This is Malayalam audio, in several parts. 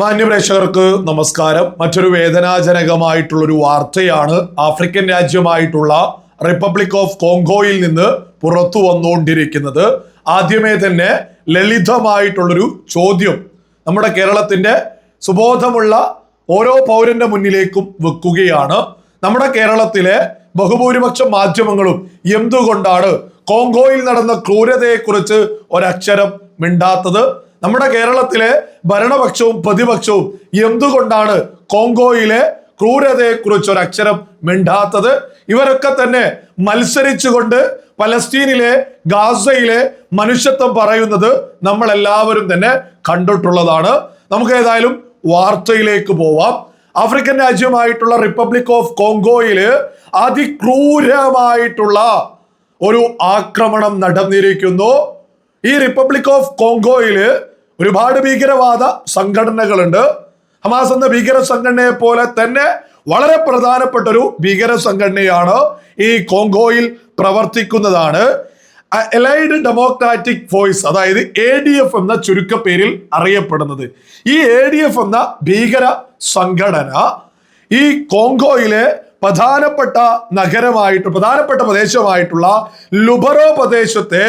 മാന്യപ്രേക്ഷകർക്ക് നമസ്കാരം. മറ്റൊരു വേദനാജനകമായിട്ടുള്ളൊരു വാർത്തയാണ് ആഫ്രിക്കൻ രാജ്യമായിട്ടുള്ള റിപ്പബ്ലിക് ഓഫ് കോങ്കോയിൽ നിന്ന് പുറത്തു വന്നുകൊണ്ടിരിക്കുന്നത്. ആദ്യമേ തന്നെ ലളിതമായിട്ടുള്ളൊരു ചോദ്യം നമ്മുടെ കേരളത്തിന്റെ സുബോധമുള്ള ഓരോ പൗരന്റെ മുന്നിലേക്കും വെക്കുകയാണ്. നമ്മുടെ കേരളത്തിലെ ബഹുഭൂരിപക്ഷം മാധ്യമങ്ങളും എന്തുകൊണ്ടാണ് കോങ്കോയിൽ നടന്ന ക്രൂരതയെക്കുറിച്ച് ഒരക്ഷരം മിണ്ടാത്തത്? നമ്മുടെ കേരളത്തിലെ ഭരണപക്ഷവും പ്രതിപക്ഷവും എന്തുകൊണ്ടാണ് കോങ്കോയിലെ ക്രൂരതയെക്കുറിച്ച് ഒരു അക്ഷരം മിണ്ടാത്തത്? ഇവരൊക്കെ തന്നെ മത്സരിച്ചുകൊണ്ട് പലസ്തീനിലെ ഗാസയിലെ മനുഷ്യത്വം പറയുന്നത് നമ്മൾ എല്ലാവരും തന്നെ കണ്ടിട്ടുള്ളതാണ്. നമുക്ക് ഏതായാലും വാർത്തയിലേക്ക് പോവാം. ആഫ്രിക്കൻ രാജ്യമായിട്ടുള്ള റിപ്പബ്ലിക് ഓഫ് കോങ്കോയിൽ അതിക്രൂരമായിട്ടുള്ള ഒരു ആക്രമണം നടന്നിരിക്കുന്നു. ഈ റിപ്പബ്ലിക് ഓഫ് കോങ്കോയിൽ ഒരുപാട് ഭീകരവാദ സംഘടനകളുണ്ട്. ഹമാസ് എന്ന ഭീകര സംഘടനയെ പോലെ തന്നെ വളരെ പ്രധാനപ്പെട്ട ഒരു ഭീകര സംഘടനയാണ് ഈ കോങ്കോയിൽ പ്രവർത്തിക്കുന്നതാണ്. എലൈഡ് ഡെമോക്രാറ്റിക് ഫോഴ്സ് അതായത് എ ഡി എഫ് എന്ന ചുരുക്കപ്പേരിൽ അറിയപ്പെടുന്നത്. ഈ എ ഡി എഫ് എന്ന ഭീകര സംഘടന ഈ കോങ്കോയിലെ പ്രധാനപ്പെട്ട നഗരമായിട്ട് പ്രധാനപ്പെട്ട പ്രദേശമായിട്ടുള്ള ലുബറോ പ്രദേശത്തെ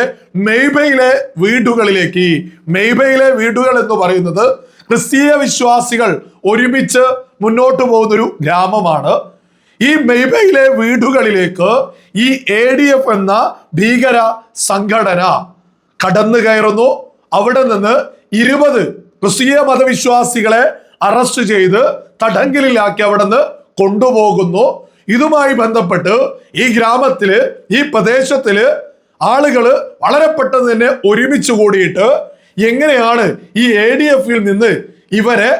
മെയ്ബയിലെ വീടുകളിലേക്ക് മെയ്ബയിലെ വീടുകൾ എന്ന് പറയുന്നത് ക്രിസ്തീയ വിശ്വാസികൾ ഒരുമിച്ച് മുന്നോട്ട് പോകുന്നൊരു ഗ്രാമമാണ്. ഈ മെയ്ബയിലെ വീടുകളിലേക്ക് ഈ എ ഡി എഫ് എന്ന ഭീകര സംഘടന കടന്നു കയറുന്നു. അവിടെ നിന്ന് ഇരുപത് ക്രിസ്തീയ മതവിശ്വാസികളെ അറസ്റ്റ് ചെയ്ത് തടങ്കലിലാക്കി അവിടെ നിന്ന് കൊണ്ടുപോകുന്നു. ഇതുമായി ബന്ധപ്പെട്ട് ഈ ഗ്രാമത്തിൽ ഈ പ്രദേശത്തിൽ ആളുകൾ വളരെ പെട്ടെന്ന് തന്നെ ഒരുമിച്ച് കൂടിയിട്ട് എങ്ങനെയാണ് ഈ എ ഡി എഫിൽ നിന്ന് ഇവരെ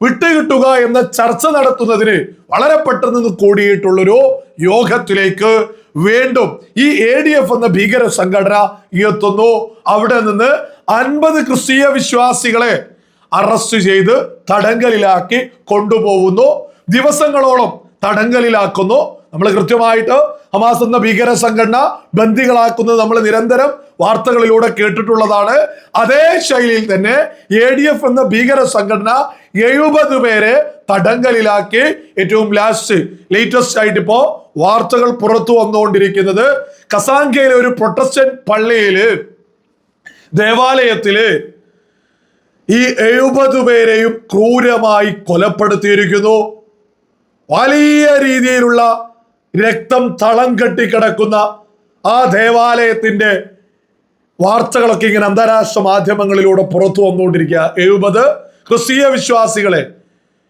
വിട്ടുകിട്ടുക എന്ന ചർച്ച നടത്തുന്നതിന് വളരെ പെട്ടെന്ന് കൂടിയിട്ടുള്ളൊരു യോഗത്തിലേക്ക് വീണ്ടും ഈ എ ഡി എഫ് എന്ന ഭീകര സംഘടന എത്തുന്നു. അവിടെ നിന്ന് അൻപത് ക്രിസ്തീയ വിശ്വാസികളെ അറസ്റ്റ് ചെയ്ത് തടങ്കലിലാക്കി കൊണ്ടുപോകുന്നു. ദിവസങ്ങളോളം തടങ്കലിലാക്കുന്നു. നമ്മൾ കൃത്യമായിട്ട് ഹമാസ് എന്ന ഭീകര സംഘടന ബന്ദികളാക്കുന്നത് നമ്മൾ നിരന്തരം വാർത്തകളിലൂടെ കേട്ടിട്ടുള്ളതാണ്. അതേ ശൈലിയിൽ തന്നെ എ ഡി എഫ് എന്ന ഭീകര സംഘടന എഴുപത് പേരെ തടങ്കലിലാക്കി. ഏറ്റവും ലാസ്റ്റ് ലേറ്റസ്റ്റ് ആയിട്ട് ഇപ്പോ വാർത്തകൾ പുറത്തു വന്നുകൊണ്ടിരിക്കുന്നത് കസാങ്കയിലെ ഒരു പ്രൊട്ടസ്റ്റന്റ് പള്ളിയിൽ ദേവാലയത്തിൽ ഈ എഴുപത് പേരെയും ക്രൂരമായി കൊലപ്പെടുത്തിയിരിക്കുന്നു. വലിയ രീതിയിലുള്ള രക്തം തളം കെട്ടിക്കിടക്കുന്ന ആ ദേവാലയത്തിന്റെ വാർത്തകളൊക്കെ ഇങ്ങനെ അന്താരാഷ്ട്ര മാധ്യമങ്ങളിലൂടെ പുറത്തു വന്നുകൊണ്ടിരിക്കുക. എഴുപത് ക്രിസ്തീയ വിശ്വാസികളെ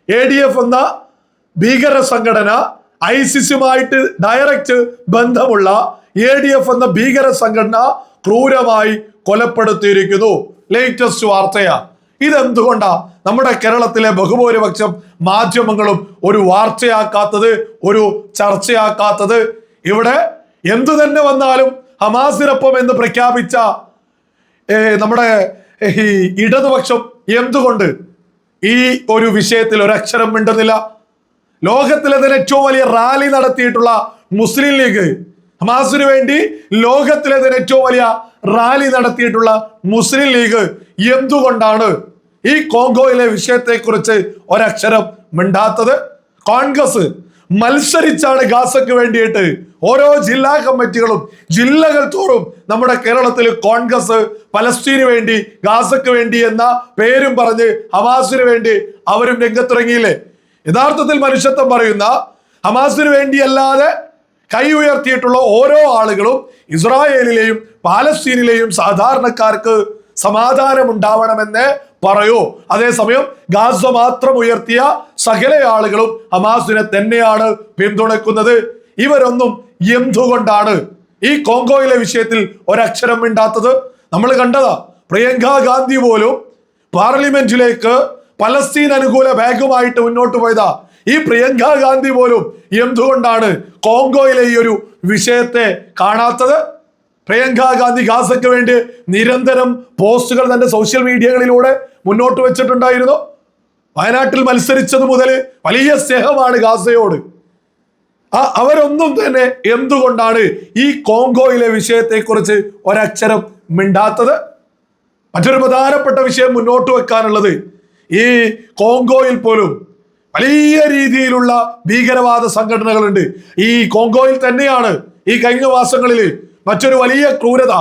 എ ഡി എഫ് എന്ന ഭീകര സംഘടന ഐസിസുമായിട്ട് ഡയറക്റ്റ് ബന്ധമുള്ള എ ഡി എഫ് എന്ന ഭീകര സംഘടന ക്രൂരമായി കൊലപ്പെടുത്തിയിരിക്കുന്നു. ലേറ്റസ്റ്റ് വാർത്തയാ. ഇതെന്തുകൊണ്ടാ? നമ്മുടെ കേരളത്തിലെ ബഹുഭൂരിപക്ഷം മാധ്യമങ്ങളും ഒരു വാർത്തയാക്കാത്തത് ഒരു ചർച്ചയാക്കാത്തത്. ഇവിടെ എന്തു തന്നെ വന്നാലും ഹമാസിനൊപ്പം എന്ന് പ്രഖ്യാപിച്ച നമ്മുടെ ഈ ഇടതുപക്ഷം എന്തുകൊണ്ട് ഈ ഒരു വിഷയത്തിൽ ഒരക്ഷരം മിണ്ടുന്നില്ല? ലോകത്തിലെ തന്നെ ഏറ്റവും വലിയ റാലി നടത്തിയിട്ടുള്ള മുസ്ലിം ലീഗ് ഹമാസിന് വേണ്ടി ലോകത്തിലെ തന്നെ ഏറ്റവും വലിയ റാലി നടത്തിയിട്ടുള്ള മുസ്ലിം ലീഗ് എന്തുകൊണ്ടാണ് ഈ കോങ്കോയിലെ വിഷയത്തെക്കുറിച്ച് ഒരക്ഷരം മിണ്ടാത്തത് കോൺഗ്രസ് മത്സരിച്ചാണ് ഗാസക്ക് വേണ്ടിയിട്ട് ഓരോ ജില്ലാ കമ്മിറ്റികളും ജില്ലകൾ തോറും നമ്മുടെ കേരളത്തിൽ കോൺഗ്രസ് പലസ്തീന് വേണ്ടി ഗാസക്ക് വേണ്ടി എന്ന പേരും പറഞ്ഞ് ഹമാസിന് വേണ്ടി അവരും രംഗത്തിറങ്ങിയില്ലേ? യഥാർത്ഥത്തിൽ മനുഷ്യത്വം പറയുന്ന ഹമാസിന് വേണ്ടിയല്ലാതെ കൈ ഉയർത്തിയിട്ടുള്ള ഓരോ ആളുകളും ഇസ്രായേലിലെയും പാലസ്തീനിലെയും സാധാരണക്കാർക്ക് സമാധാനം ഉണ്ടാവണമെന്ന് പറയൂ. അതേസമയം ഗാസ മാത്രം ഉയർത്തിയ സകല ആളുകളും ഹമാസിനെ തന്നെയാണ് പിന്തുണക്കുന്നത്. ഇവരൊന്നും എന്തുകൊണ്ടാണ് ഈ കോങ്കോയിലെ വിഷയത്തിൽ ഒരക്ഷരം മിണ്ടാത്തത്? നമ്മൾ കണ്ടതാ പ്രിയങ്ക ഗാന്ധി പോലും പാർലമെന്റിലേക്ക് പലസ്തീൻ അനുകൂല ബാഗുമായിട്ട് മുന്നോട്ട് പോയതാ. ഈ പ്രിയങ്ക ഗാന്ധി പോലും എന്തുകൊണ്ടാണ് കോങ്കോയിലെ ഈ ഒരു വിഷയത്തെ കാണാത്തത്? പ്രിയങ്ക ഗാന്ധി ഗാസയ്ക്ക് വേണ്ടി നിരന്തരം പോസ്റ്റുകൾ തന്റെ സോഷ്യൽ മീഡിയകളിലൂടെ മുന്നോട്ട് വെച്ചിട്ടുണ്ടായിരുന്നു. വയനാട്ടിൽ മത്സരിച്ചത് മുതൽ വലിയ സ്നേഹമാണ് ഗാസയോട്. ആ അവരൊന്നും തന്നെ എന്തുകൊണ്ടാണ് ഈ കോങ്കോയിലെ വിഷയത്തെക്കുറിച്ച് ഒരക്ഷരം മിണ്ടാത്തത്? മറ്റൊരു പ്രധാനപ്പെട്ട വിഷയം മുന്നോട്ട് വെക്കാനുള്ളത് ഈ കോങ്കോയിൽ പോലും വലിയ രീതിയിലുള്ള ഭീകരവാദ സംഘടനകളുണ്ട്. ഈ കോങ്കോയിൽ തന്നെയാണ് ഈ കഴിഞ്ഞ മാസങ്ങളിൽ മറ്റൊരു വലിയ ക്രൂരത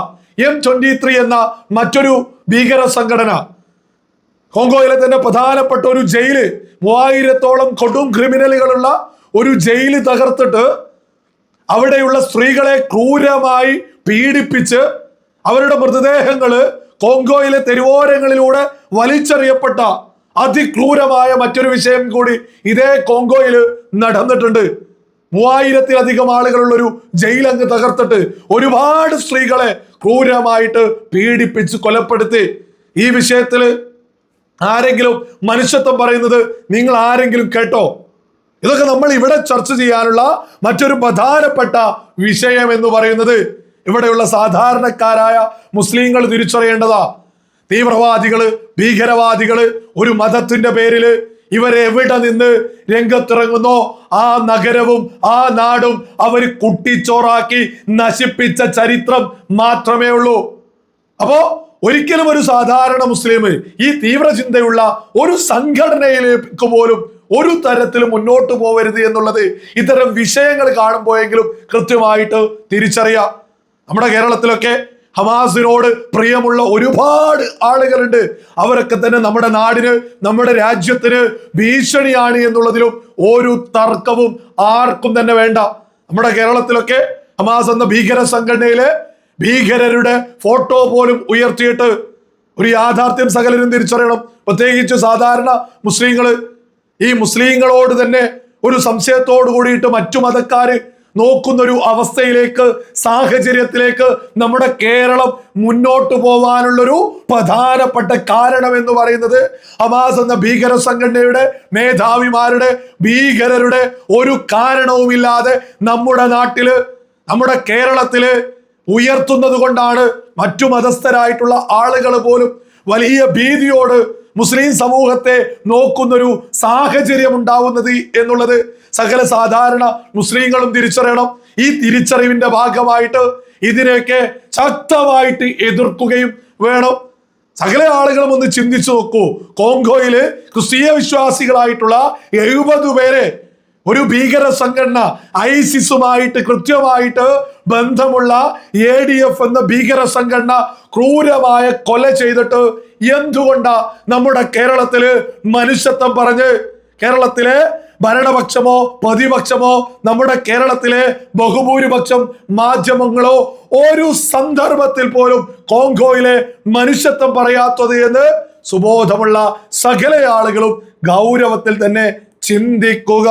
എം ട്വന്റി ത്രീ എന്ന മറ്റൊരു ഭീകര സംഘടന. ഹോങ്കോങ്ങിലെ തന്നെ പ്രധാനപ്പെട്ട ഒരു ജയിൽ മൂവായിരത്തോളം കൊടും ക്രിമിനലുകളുള്ള ഒരു ജയിൽ തകർത്തിട്ട് അവിടെയുള്ള സ്ത്രീകളെ ക്രൂരമായി പീഡിപ്പിച്ച് അവരുടെ മൃതദേഹങ്ങൾ കോങ്കോയിലെ തെരുവോരങ്ങളിലൂടെ വലിച്ചെറിയപ്പെട്ട അതിക്രൂരമായ മറ്റൊരു വിഷയം കൂടി ഇതേ കോങ്കോയിൽ നടന്നിട്ടുണ്ട്. മൂവായിരത്തിലധികം ആളുകളുള്ള ഒരു ജയിൽ അങ്ങ് തകർത്തിട്ട് ഒരുപാട് സ്ത്രീകളെ ക്രൂരമായിട്ട് പീഡിപ്പിച്ച് കൊലപ്പെടുത്തി. ഈ വിഷയത്തിൽ ആരെങ്കിലും മനുഷ്യത്വം പറയുന്നത് നിങ്ങൾ ആരെങ്കിലും കേട്ടോ? ഇതൊക്കെ നമ്മൾ ഇവിടെ ചർച്ച ചെയ്യാനുള്ള മറ്റൊരു പ്രധാനപ്പെട്ട വിഷയം എന്ന് പറയുന്നത് ഇവിടെയുള്ള സാധാരണക്കാരായ മുസ്ലിങ്ങൾ തിരിച്ചറിയേണ്ടതാ. തീവ്രവാദികൾ ഭീകരവാദികൾ ഒരു മതത്തിന്റെ പേരിൽ ഇവരെ എവിടെ നിന്ന് രംഗത്തിറങ്ങുന്നോ? ആ നഗരവും ആ നാടും അവർ കുട്ടിച്ചോറാക്കി നശിപ്പിച്ച ചരിത്രം മാത്രമേ ഉള്ളൂ. അപ്പോ ഒരിക്കലും ഒരു സാധാരണ മുസ്ലിം ഈ തീവ്ര ചിന്തയുള്ള ഒരു സംഘടനയിലേക്ക് പോലും ഒരു തരത്തിലും മുന്നോട്ട് പോകരുത് എന്നുള്ളത് ഇത്തരം വിഷയങ്ങൾ കാണുമ്പോഴെങ്കിലും കൃത്യമായിട്ട് തിരിച്ചറിയാം. നമ്മുടെ കേരളത്തിലൊക്കെ ഹമാസിനോട് പ്രിയമുള്ള ഒരുപാട് ആളുകളുണ്ട്. അവരൊക്കെ തന്നെ നമ്മുടെ നാടിന് നമ്മുടെ രാജ്യത്തിന് ഭീഷണിയാണ് എന്നുള്ളതിലും ഒരു തർക്കവും ആർക്കും തന്നെ വേണ്ട. നമ്മുടെ കേരളത്തിലൊക്കെ ഹമാസ് എന്ന ഭീകര സംഘടനയിലെ ഭീകരരുടെ ഫോട്ടോ പോലും ഉയർത്തിയിട്ട് ഒരു യാഥാർത്ഥ്യം സകലരും തിരിച്ചറിയണം. പ്രത്യേകിച്ച് സാധാരണ മുസ്ലിങ്ങൾ. ഈ മുസ്ലിങ്ങളോട് തന്നെ ഒരു സംശയത്തോട് കൂടിയിട്ട് മറ്റു മതക്കാര് നോക്കുന്ന ഒരു അവസ്ഥയിലേക്ക് സാഹചര്യത്തിലേക്ക് നമ്മുടെ കേരളം മുന്നോട്ട് പോവാനുള്ളൊരു പ്രധാനപ്പെട്ട കാരണം എന്ന് പറയുന്നത് ഹമാസ് എന്ന ഭീകര സംഘടനയുടെ മേധാവിമാരുടെ ഭീകരരുടെ ഒരു കാരണവുമില്ലാതെ നമ്മുടെ നാട്ടിൽ നമ്മുടെ കേരളത്തിൽ ഉയർത്തുന്നത് കൊണ്ടാണ് മറ്റു മതസ്ഥരായിട്ടുള്ള ആളുകൾ പോലും വലിയ ഭീതിയോട് മുസ്ലിം സമൂഹത്തെ നോക്കുന്നൊരു സാഹചര്യം ഉണ്ടാവുന്നത് എന്നുള്ളത് സകല സാധാരണ മുസ്ലിങ്ങളും തിരിച്ചറിയണം. ഈ തിരിച്ചറിവിന്റെ ഭാഗമായിട്ട് ഇതിനെയൊക്കെ ശക്തമായിട്ട് എതിർക്കുകയും വേണം. സകല ആളുകളും ഒന്ന് ചിന്തിച്ചു നോക്കൂ. കോങ്കോയിൽ ക്രിസ്തീയ വിശ്വാസികളായിട്ടുള്ള എഴുപത് പേരെ ഒരു ഭീകര സംഘടന ഐസിസുമായിട്ട് കൃത്യമായിട്ട് ബന്ധമുള്ള എ ഡി എഫ് എന്ന ഭീകര സംഘടന ക്രൂരമായ കൊല ചെയ്തിട്ട് എന്തുകൊണ്ടാ നമ്മുടെ കേരളത്തിൽ മനുഷ്യത്വം പറഞ്ഞ് കേരളത്തിലെ ഭരണപക്ഷമോ പ്രതിപക്ഷമോ നമ്മുടെ കേരളത്തിലെ ബഹുഭൂരിപക്ഷം മാധ്യമങ്ങളോ ഒരു സന്ദർഭത്തിൽ പോലും കോങ്കോയിലെ മനുഷ്യത്വം പറയാത്തത് എന്ന് സുബോധമുള്ള സകല ആളുകളും ഗൗരവത്തിൽ തന്നെ ചിന്തിക്കുക.